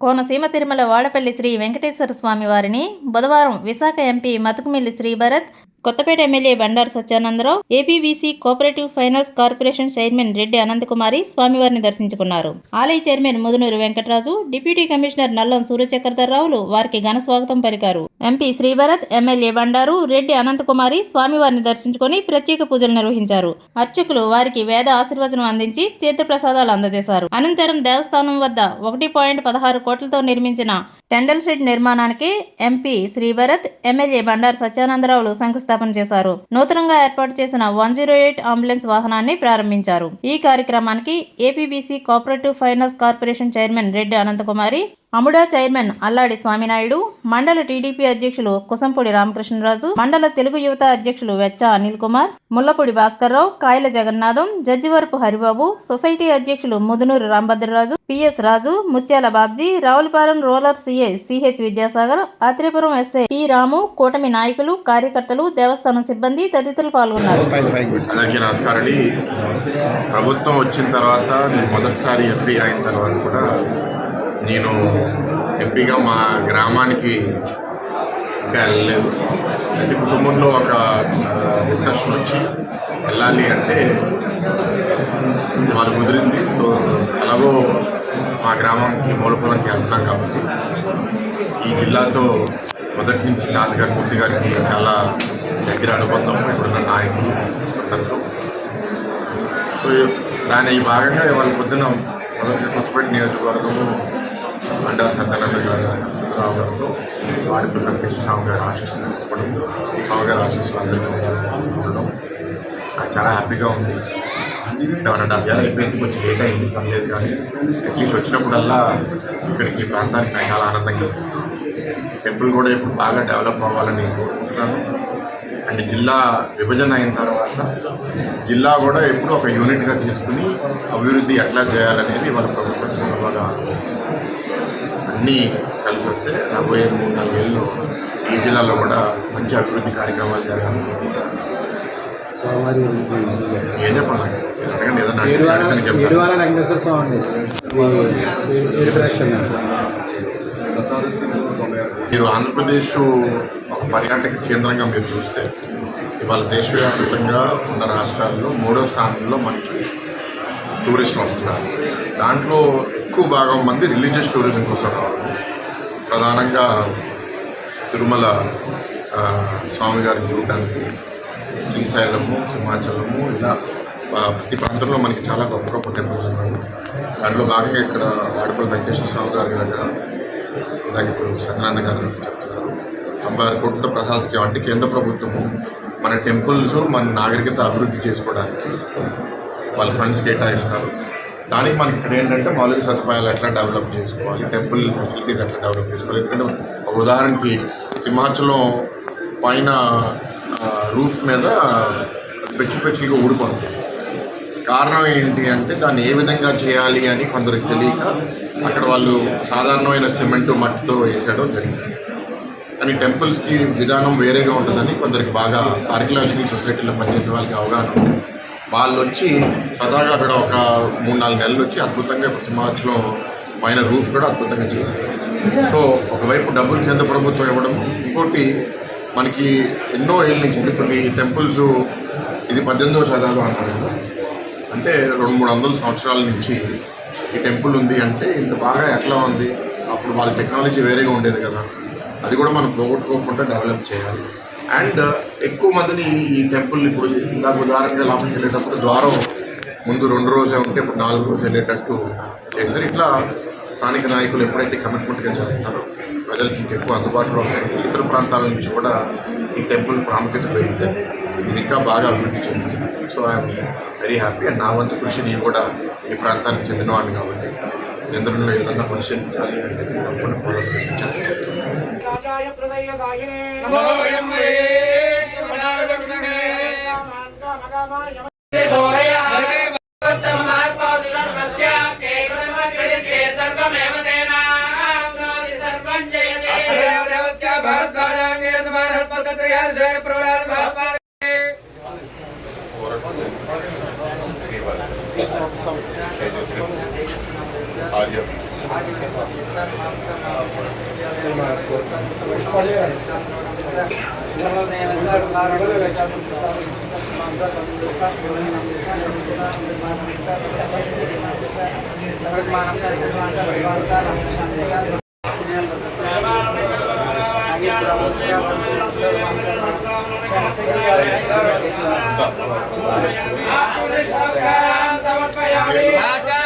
కోనసీమ తిరుమల వాడపల్లి శ్రీ వెంకటేశ్వర స్వామి వారిని బుధవారం Visakha MP Mathukumilli Shri Bharat Kothapeta MLA Bandaru Satyanandarao APBC cooperative finance corporation chairman Reddy Anantakumari స్వామివారిని దర్శించుకున్నారు. ఆలయ chairman Mudunuru Venkataraju deputy commissioner Nallam సూర్యచక్రధర్రావులు వారికి ఘన స్వాగతం పలికారు. ఎంపీ శ్రీభరత్ ఎమ్మెల్యే బండారు రెడ్డి అనంతకుమారి స్వామివారిని దర్శించుకొని ప్రత్యేక పూజలు నిర్వహించారు. అర్చకులు వారికి వేద ఆశీర్వచనం అందించి తీర్థప్రసాదాలు అందజేశారు. అనంతరం దేవస్థానం వద్ద ఒకటి పాయింట్ పదహారు కోట్లతో నిర్మించిన టెండల్ షెడ్ నిర్మాణానికి ఎంపీ శ్రీభరత్ ఎమ్మెల్యే బండారు సత్యానందరావులు శంకుస్థాపన చేశారు. నూతనంగా ఏర్పాటు చేసిన వన్ జీరో ఎయిట్ అంబులెన్స్ వాహనాన్ని ప్రారంభించారు. ఈ కార్యక్రమానికి APBC cooperative finance corporation chairman Reddy Anantakumari అముడా chairman Alladi Swaminaidu మండల టీడీపీ అధ్యక్షులు కుసంపూడి రామకృష్ణరాజు మండల తెలుగు యువత అధ్యక్షులు వెచ్చ అనిల్ కుమార్ ముల్లపూడి భాస్కర్రావు కాయల జగన్నాథం జడ్జివరపు హరిబాబు సొసైటీ అధ్యక్షులు Mudunuru Rambhadraraju PS Raju Mutyala Babji Ravulapalem rural CI CH Vidyasagar Atreyapuram SI P Ramu కూటమి నాయకులు కార్యకర్తలు దేవస్థానం సిబ్బంది తదితరులు పాల్గొన్నారు. ప్రభుత్వం వచ్చిన తర్వాత నేను మొదటిసారి ఎంపీ అయిన తర్వాత కూడా నేను ఎంపీగా మా గ్రామానికి ఇంకా వెళ్ళలేదు. అయితే కుటుంబంలో ఒక డిస్కషన్ వచ్చి వెళ్ళాలి అంటే వాళ్ళు కుదిరింది. సో ఎలాగో మా గ్రామంకి మూలపురానికి వెళ్తున్నాం కాబట్టి ఈ జిల్లాతో మొదటి నుంచి తాతగారి మూర్తి గారికి చాలా దగ్గర అనుబంధం ఇప్పుడున్న నాయకులు అందరితో సో దాని భాగంగా ఇవాళ పొద్దున మొదటి కొత్తపేట నియోజకవర్గము అండారు సత్యానంద గారు రావడంతో గారితో వాడిపల్లి వెంకటేశ్వర స్వామి ఆశీస్సులు తీసుకోవడం స్వామి గారి ఆశీస్సులు అందరికీ ఉండడం నాకు చాలా హ్యాపీగా ఉంది వన్ అండ్ హాఫ్ ఇయర్ అయిపోయింది కొంచెం లేట్ అయింది పర్లేదు కానీ అట్లీస్ట్ వచ్చినప్పుడల్లా ఇక్కడికి ఈ ప్రాంతానికి నాకు చాలా ఆనందంగా అనిపిస్తుంది టెంపుల్ కూడా ఇప్పుడు బాగా డెవలప్ అవ్వాలని నేను కోరుకుంటున్నాను అండ్ జిల్లా విభజన అయిన తర్వాత జిల్లా కూడా ఎప్పుడు ఒక యూనిట్గా తీసుకుని అభివృద్ధి ఎట్లా చేయాలనేది వాళ్ళ ప్రభుత్వం చాలా బాగా ఆలోచిస్తుంది అన్నీ కలిసి వస్తే రాబోయే మూడు నాలుగేళ్ళు ఈ జిల్లాలో కూడా మంచి అభివృద్ధి కార్యక్రమాలు జరగాలి. ఏం చెప్పాలి? ఏదన్నా స్వామి మీరు ఆంధ్రప్రదేశ్ ఒక పర్యాటక కేంద్రంగా మీరు చూస్తే ఇవాళ దేశవ్యాప్తంగా ఉన్న రాష్ట్రాల్లో మూడో స్థానంలో మనకి టూరిస్టులు వస్తున్నారు. దాంట్లో ఎక్కువ భాగం మంది రిలీజియస్ టూరిజం కోసం ప్రధానంగా తిరుమల స్వామి గారిని చూడడానికి శ్రీశైలము సింహాచలము ఇలా ప్రతి ప్రాంతంలో మనకి చాలా గొప్ప గొప్ప టెంపుల్స్ ఉన్నాయి. దాంట్లో భాగంగా ఇక్కడ వాడపల్లి వెంకటేశ్వర స్వామి గారి దగ్గర ఇందాక ఇప్పుడు సత్యనారాయణ గారు చెప్తున్నారు. తొంభై ఆరు కోట్ల ప్రసాద్ స్కీమ్ అంటే కేంద్ర ప్రభుత్వము మన టెంపుల్స్ మన నాగరికత అభివృద్ధి చేసుకోవడానికి వాళ్ళ ఫండ్స్ కేటాయిస్తారు. దానికి మనకి ఇక్కడ ఏంటంటే మౌలిక సదుపాయాలు ఎట్లా డెవలప్ చేసుకోవాలి టెంపుల్ ఫెసిలిటీస్ ఎట్లా డెవలప్ చేసుకోవాలి ఎందుకంటే ఒక ఉదాహరణకి సింహాచలం పైన రూఫ్ మీద పెచ్చి పెచ్చిగా ఊడిపోతుంది. కారణం ఏంటి అంటే దాన్ని ఏ విధంగా చేయాలి అని కొందరికి తెలియక అక్కడ వాళ్ళు సాధారణమైన సిమెంటు మట్టితో వేసేయడం జరిగింది. కానీ టెంపుల్స్కి విధానం వేరేగా ఉంటుందని కొందరికి బాగా ఆర్కియాలజికల్ సొసైటీలో పనిచేసే వాళ్ళకి అవగాహన వాళ్ళు వచ్చి సదాగా అక్కడ ఒక మూడు నాలుగు నెలలు వచ్చి అద్భుతంగా సింహాచలం పైన రూఫ్ కూడా అద్భుతంగా చేశారు. సో ఒకవైపు డబ్బులు కేంద్ర ప్రభుత్వం ఇవ్వడం ఇంకోటి మనకి ఎన్నో ఏళ్ళ నుంచి అంటే కొన్ని టెంపుల్స్ ఇది పద్దెనిమిదవ శతాబ్దం అంటారు కదా. అంటే రెండు మూడు వందల సంవత్సరాల నుంచి ఈ టెంపుల్ ఉంది అంటే ఇంత బాగా ఎట్లా ఉంది? అప్పుడు వాళ్ళ టెక్నాలజీ వేరేగా ఉండేది కదా. అది కూడా మనం పోగొట్టుకోకుండా డెవలప్ చేయాలి. అండ్ uh, ఎక్కువ మందిని ఈ టెంపుల్ని ఇప్పుడు ఇందాక ఉదాహరణగా లోపలికి వెళ్ళేటప్పుడు ద్వారం ముందు రెండు రోజే ఉంటే ఇప్పుడు నాలుగు రోజులు వెళ్ళేటట్టు చేశారు. ఇట్లా స్థానిక నాయకులు ఎప్పుడైతే కమిట్మెంట్గా చేస్తారో ప్రజలకి ఇంకెక్కువ అందుబాటులో ఉంటాయి ఇతర ప్రాంతాల నుంచి కూడా ఈ టెంపుల్ ప్రాముఖ్యత పెరిగితే ఇది ఇంకా బాగా అభివృద్ధి చెందుతుంది. So I'm very happy and నా వంతు కృషి నేను కూడా ఈ ప్రాంతానికి చెందినవాడిని కాబట్టి చంద్రుల్లో ఏదన్నా పరిశీలించాలి అంటే నేను తప్పకుండా ఫాలో Arya Fikirsiz Tamam.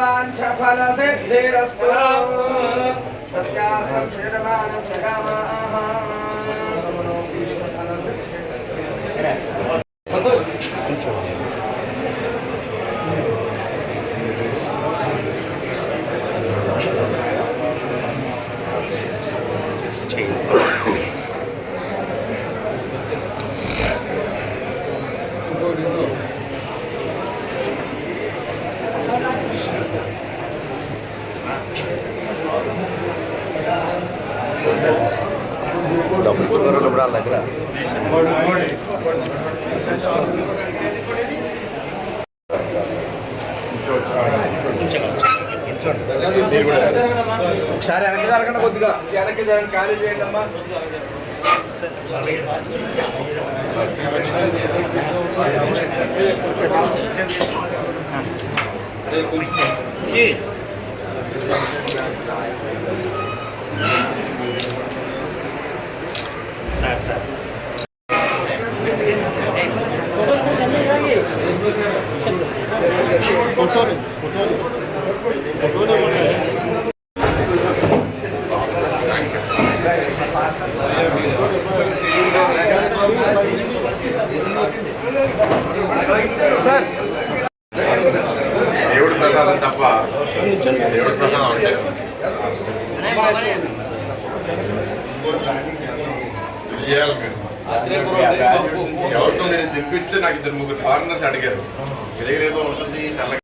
भगवान् च फलसिद्धिरस्तु तस्यासर्भिर्मानसकामाः संतोष కొద్దిగా వెనక్కి జరగండి ఖాళీ చేయండి అమ్మా దేవుడి ఎవరితో నేను తినిపిస్తే నాకు ఇద్దరు ముగ్గురు ఫారినర్స్ అడిగారు. మీ దగ్గర ఏదో ఉంటుంది తెల్ల